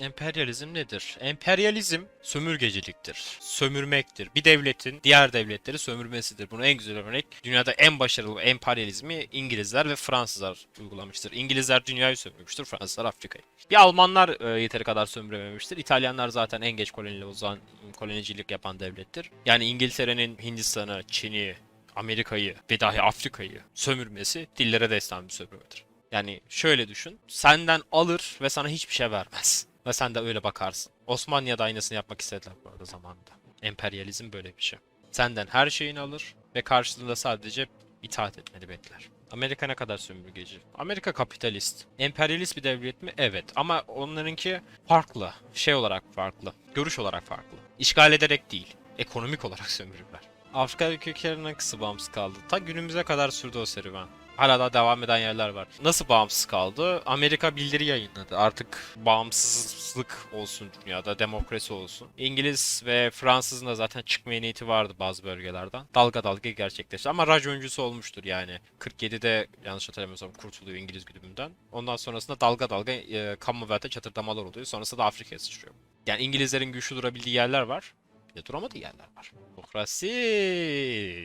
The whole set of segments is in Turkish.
Emperyalizm nedir? Emperyalizm sömürgeciliktir, sömürmektir. Bir devletin diğer devletleri sömürmesidir. Bunu en güzel örnek dünyada en başarılı emperyalizmi İngilizler ve Fransızlar uygulamıştır. İngilizler dünyayı sömürmüştür, Fransızlar Afrika'yı. Bir Almanlar e, yeteri kadar sömürememiştir. İtalyanlar zaten en geç kolonili uzan kolonicilik yapan devlettir. Yani İngiltere'nin Hindistan'ı, Çin'i, Amerika'yı ve dahi Afrika'yı sömürmesi dillere destan bir sömürmedir. Yani şöyle düşün. Senden alır ve sana hiçbir şey vermez. Ve sen de öyle bakarsın. Osmanlı'ya da aynısını yapmak istediler bu arada zamanında. Emperyalizm böyle bir şey. Senden her şeyini alır ve karşılığında sadece itaat etmeni bekler. Amerika ne kadar sömürgeci? Amerika kapitalist. Emperyalist bir devlet mi? Evet. Ama onlarınki farklı. Şey olarak farklı. Görüş olarak farklı. İşgal ederek değil. Ekonomik olarak sömürürler. Afrika ülkelerine kısa bağımsız kaldı. Ta günümüze kadar sürdü o serüven. Hala daha devam eden yerler var. Nasıl bağımsız kaldı? Amerika bildiri yayınladı. Artık bağımsızlık olsun dünyada, demokrasi olsun. İngiliz ve Fransızın da zaten çıkmaya niyeti vardı bazı bölgelerden. Dalga dalga gerçekleşti. Ama raj öncüsü olmuştur yani. 47'de yanlış hatırlamıyorsam kurtuluyor İngiliz güdümünden. Ondan sonrasında dalga dalga e, Commonwealth'te çatırdamalar oluyor. Sonrasında da Afrika'ya sıçrıyor. Yani İngilizlerin güçlü durabildiği yerler var. Bir de duramadığı yerler var. Demokrasi.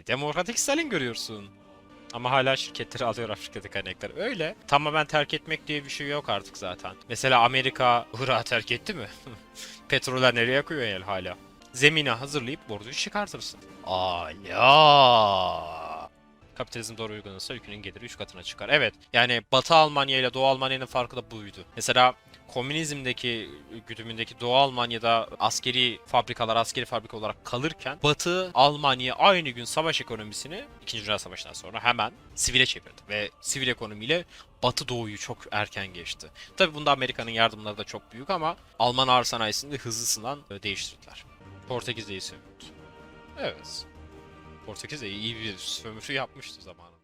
Demokratik Stalin görüyorsun. Ama hala şirketleri alıyor Afrika'daki kaynakları. Öyle. Tamamen terk etmek diye bir şey yok artık zaten. Mesela Amerika Irak'ı terk etti mi? Petroller nereye yakıyor yani hala? Zemine hazırlayıp borcu çıkartırsın. Ala. Kapitalizm doğru uygulanırsa ülkenin geliri 3 katına çıkar. Evet. Yani Batı Almanya ile Doğu Almanya'nın farkı da buydu. Mesela komünizmdeki güdümündeki Doğu Almanya'da askeri fabrikalar askeri fabrika olarak kalırken Batı Almanya aynı gün savaş ekonomisini 2. Dünya Savaşı'ndan sonra hemen sivile çevirdi ve sivil ekonomiyle Batı Doğu'yu çok erken geçti. Tabi bunda Amerika'nın yardımları da çok büyük ama Alman ağır sanayisini de hızlısından e, değiştirdiler. Portekiz de iyi sömürdü. Evet. Portekiz de iyi bir sömürü yapmıştı zamanında.